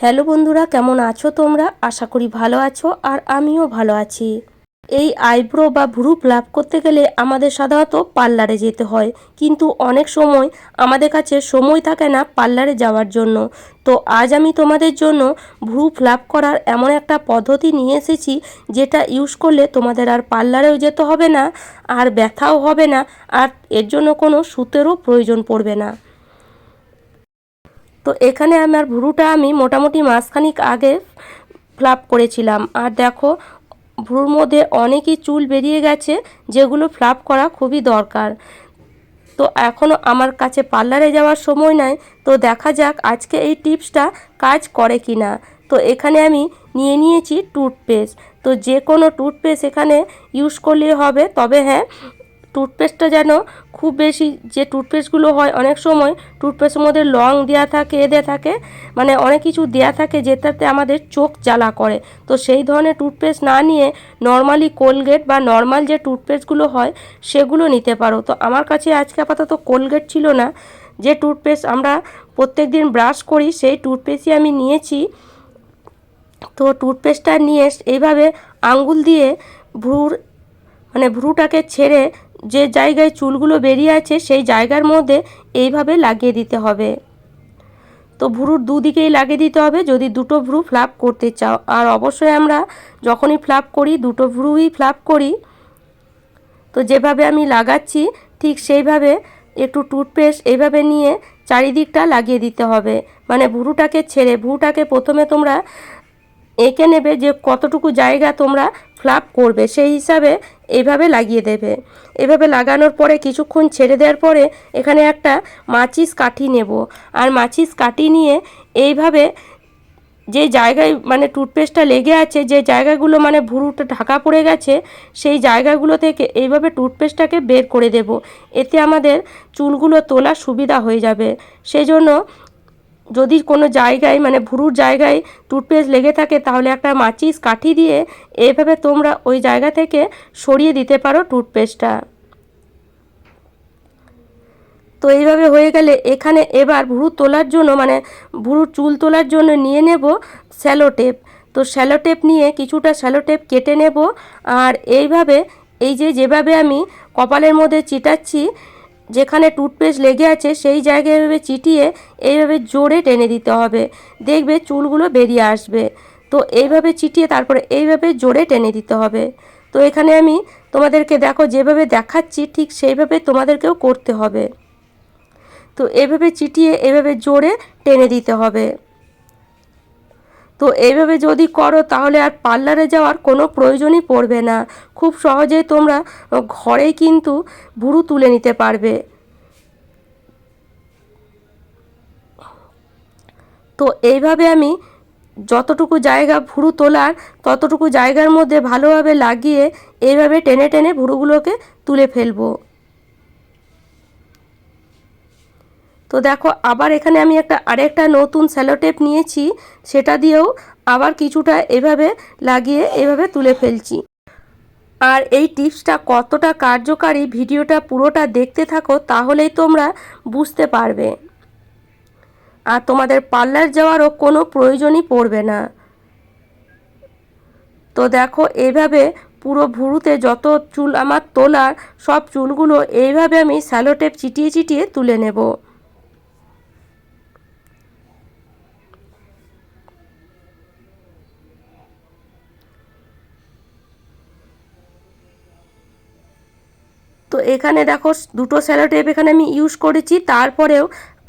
Hello বন্ধুরা, কেমন আছো তোমরা? আশা করি ভালো আছো আর আমিও ভালো আছি। এই আইব্রো বা ভ্রু প্লাক করতে গেলে আমাদের সাধারণত পার্লারে যেতে হয়। কিন্তু অনেক সময় আমাদের কাছে সময় থাকে না পার্লারে যাওয়ার জন্য। তো আজ আমি তোমাদের জন্য ভ্রু ফ্ল্যাপ করার এমন একটা পদ্ধতি নিয়ে এসেছি, যেটা ইউজ করলে তোমাদের আর পার্লারেও যেতে হবে না, আর ব্যথাও হবে না, আর এর জন্য কোনো সুতেরও প্রয়োজন পড়বে না। তো এখানে আমার ভুরুটা আমি মোটামুটি মাসখানিক আগে ফ্লাপ করেছিলাম। আর দেখো, ভ্রুর মধ্যে অনেকই চুল বেরিয়ে গেছে, যেগুলো ফ্লাপ করা খুবই দরকার। তো এখনও আমার কাছে পার্লারে যাওয়ার সময় নাই, তো দেখা যাক আজকে এই টিপসটা কাজ করে কি না তো এখানে আমি নিয়ে নিয়েছি টুথপেস্ট। তো যে কোনো টুথপেস্ট এখানে ইউজ করলেই হবে, তবে হ্যাঁ টুথপেস্টটা যেন খুব বেশি যে টুথপেস্টগুলো হয়, অনেক সময় টুথপেস্টের মধ্যে লং দেওয়া থাকে, এ দেওয়া থাকে মানে অনেক কিছু দেওয়া থাকে যেটাতে আমাদের চোখ জ্বালা করে। তো সেই ধরনের টুথপেস্ট না নিয়ে নর্মালি কোলগেট বা নর্মাল যে টুথপেস্টগুলো হয়, সেগুলো নিতে পারো। তো আমার কাছে আজকে আপাতত কোলগেট ছিল না। যে টুথপেস্ট আমরা প্রত্যেক দিন ব্রাশ করি, সেই টুথপেস্টই আমি নিয়েছি। তো টুথপেস্টটা নিয়ে এইভাবে আঙ্গুল দিয়ে ভ্রুর মানে ভ্রুটাকে ছেড়ে যে জায়গায় চুলগুলো বেরিয়ে আছে সেই জায়গার মধ্যে এইভাবে লাগিয়ে দিতে হবে। তো ভ্রুর দুদিকেই লাগিয়ে দিতে হবে যদি দুটো ভ্রু ফ্লাপ করতে চাও। আর অবশ্যই আমরা যখনই ফ্লাপ করি, দুটো ভ্রুই ফ্লাপ করি, তো যেভাবে আমি লাগাচ্ছি ঠিক সেইভাবে একটু টুথপেস্ট এইভাবে নিয়ে চারিদিকটা লাগিয়ে দিতে হবে। মানে ভুরুটাকে ছেড়ে, ভুরুটাকে প্রথমে তোমরা এঁকে নেবে যে কতটুকু জায়গা তোমরা ফ্লাপ করবে। সেই হিসাবে এইভাবে লাগিয়ে দেবে। এভাবে লাগানোর পরে কিছুক্ষণ ছেড়ে দেওয়ার পরে এখানে একটা মাচিস কাঠি নেব। আর মাচিস কাঠি নিয়ে এইভাবে যে জায়গায় মানে টুথপেস্টটা লেগে আছে, যে জায়গাগুলো মানে ভুরুটা ঢাকা পড়ে গেছে, সেই জায়গাগুলো থেকে এইভাবে টুথপেস্টটাকে বের করে দেব। এতে আমাদের চুলগুলো তোলা সুবিধা হয়ে যাবে। সেই জন্য যদি কোনো জায়গায় মানে ভুরুর জায়গায় টুথপেস্ট লেগে থাকে, তাহলে একটা মাচিস কাঠি দিয়ে এইভাবে তোমরা ওই জায়গা থেকে সরিয়ে দিতে পারো টুথপেস্টটা। তো এইভাবে হয়ে গেলে এখানে এবার ভুরু তোলার জন্য মানে ভুরুর চুল তোলার জন্য নিয়ে নেব স্যালো টেপ। তো স্যালো টেপ নিয়ে কিছুটা স্যালো টেপ কেটে নেব। আর এইভাবে, এই যে যেভাবে আমি কপালের মধ্যে চিটাচ্ছি যেখানে টুথপেস্ট লেগে আছে সেই জায়গায় এভাবে চিটিয়ে এইভাবে জোরে টেনে দিতে হবে। দেখবে চুলগুলো বেরিয়ে আসবে। তো এইভাবে চিটিয়ে তারপরে এইভাবে জোরে টেনে দিতে হবে। তো এখানে আমি তোমাদেরকে দেখো যেভাবে দেখাচ্ছি ঠিক সেইভাবে তোমাদেরকেও করতে হবে। তো এভাবে চিটিয়ে এভাবে জোরে টেনে দিতে হবে। তো এইভাবে যদি করো, তাহলে আর পার্লারে যাওয়ার কোনো প্রয়োজনই পড়বে না। খুব সহজেই তোমরা ঘরেই কিন্তু ভুরু তুলে নিতে পারবে। তো এইভাবে আমি যতটুকু জায়গা ভুরু তোলার, ততটুকু জায়গার মধ্যে ভালোভাবে লাগিয়ে এইভাবে টেনে টেনে ভুরুগুলোকে তুলে ফেলব। তো দেখো, আবার এখানে আমি একটা, আরেকটা নতুন স্যালোটেপ নিয়েছি, সেটা দিয়েও আবার কিছুটা এভাবে লাগিয়ে এভাবে তুলে ফেলছি। আর এই টিপসটা কতটা কার্যকারী ভিডিওটা পুরোটা দেখতে থাকো, তাহলেই তোমরা বুঝতে পারবে। আর তোমাদের পার্লার যাওয়ারও কোনো প্রয়োজনই পড়বে না। তো দেখো এইভাবে পুরো ভুরুতে যত চুল আমার তোলার সব চুলগুলো এইভাবে আমি স্যালোটেপ চিটিয়ে চিটিয়ে তুলে নেব। তো এখানে দেখো দুটো স্যালো টেপ এখানে আমি ইউজ করেছি, তারপরেও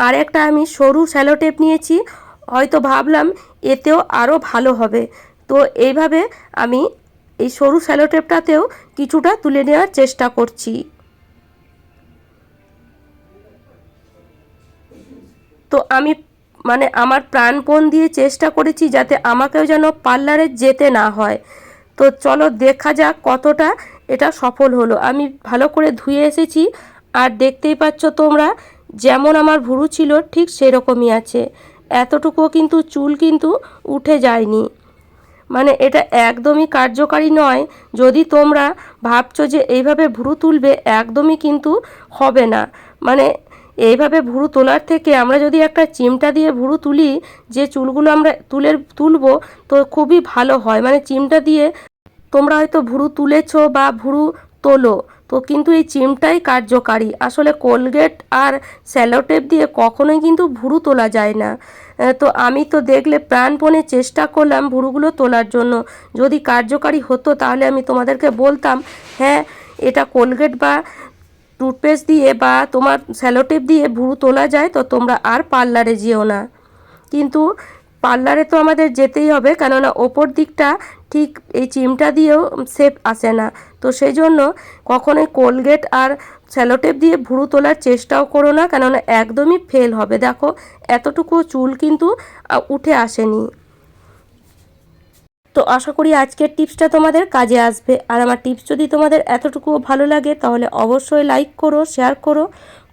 আরেকটা আমি সরু স্যালো টেপ নিয়েছি, হয়তো ভাবলাম এতেও আরও ভালো হবে। তো এইভাবে আমি এই সরু স্যালো টেপটাতেও কিছুটা তুলে নেওয়ার চেষ্টা করছি। তো আমি মানে আমার প্রাণপণ দিয়ে চেষ্টা করেছি যাতে আমাকেও যেন পার্লারে যেতে না হয়। তো চলো দেখা যাক কতটা এটা সফল হলো। আমি ভালো করে ধুয়ে এসেছি আর দেখতেই পাচ্ছ তোমরা, যেমন আমার ভুরু ছিল ঠিক সেরকমই আছে। এতটুকুও কিন্তু চুল কিন্তু উঠে যায়নি। মানে এটা একদমই কার্যকারী নয়। যদি তোমরা ভাবছ যে এইভাবে ভুরু তুলবে, একদমই কিন্তু হবে না। মানে এইভাবে ভুরু তোলার থেকে আমরা যদি একটা চিমটা দিয়ে ভুরু তুলি, যে চুলগুলো আমরা তুলের তুলবো, তো খুবই ভালো হয়। মানে চিমটা দিয়ে তোমরা হয়তো ভুরু তুলেছ বা ভুরু তোলো, তো কিন্তু এই চিমটাই কার্যকারী। আসলে কোলগেট আর স্যালোটেপ দিয়ে কখনোই কিন্তু ভুরু তোলা যায় না। তো আমি তো দেখলে প্রাণপণে চেষ্টা করলাম ভুরুগুলো তোলার জন্য। যদি কার্যকারী হতো তাহলে আমি তোমাদেরকে বলতাম হ্যাঁ এটা কোলগেট বা টুথপেস্ট দিয়ে বা তোমার স্যালোটেপ দিয়ে ভুরু তোলা যায়, তো তোমরা আর পার্লারে যেও না। কিন্তু পার্লারে তো আমাদের যেতেই হবে, কেননা ওপর দিকটা ঠিক এই চিমটা দিয়েও শেপ আসে না। তো সেই জন্য কখনোই কোলগেট আর স্যালোটেপ দিয়ে ভুরু তোলার চেষ্টাও করো না, কেননা একদমই ফেল হবে। দেখো, এতটুকু চুল কিন্তু উঠে আসেনি। তো আশা করি আজকের টিপসটা তোমাদের কাজে আসবে। আর আমার টিপস যদি তোমাদের এতটুকু ভালো লাগে, তাহলে অবশ্যই লাইক করো শেয়ার করো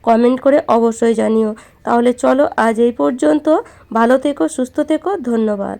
কমেন্ট করে অবশ্যই জানিও। তাহলে চলো আজ এই পর্যন্ত। ভালো থেকো, সুস্থ থেকো, ধন্যবাদ।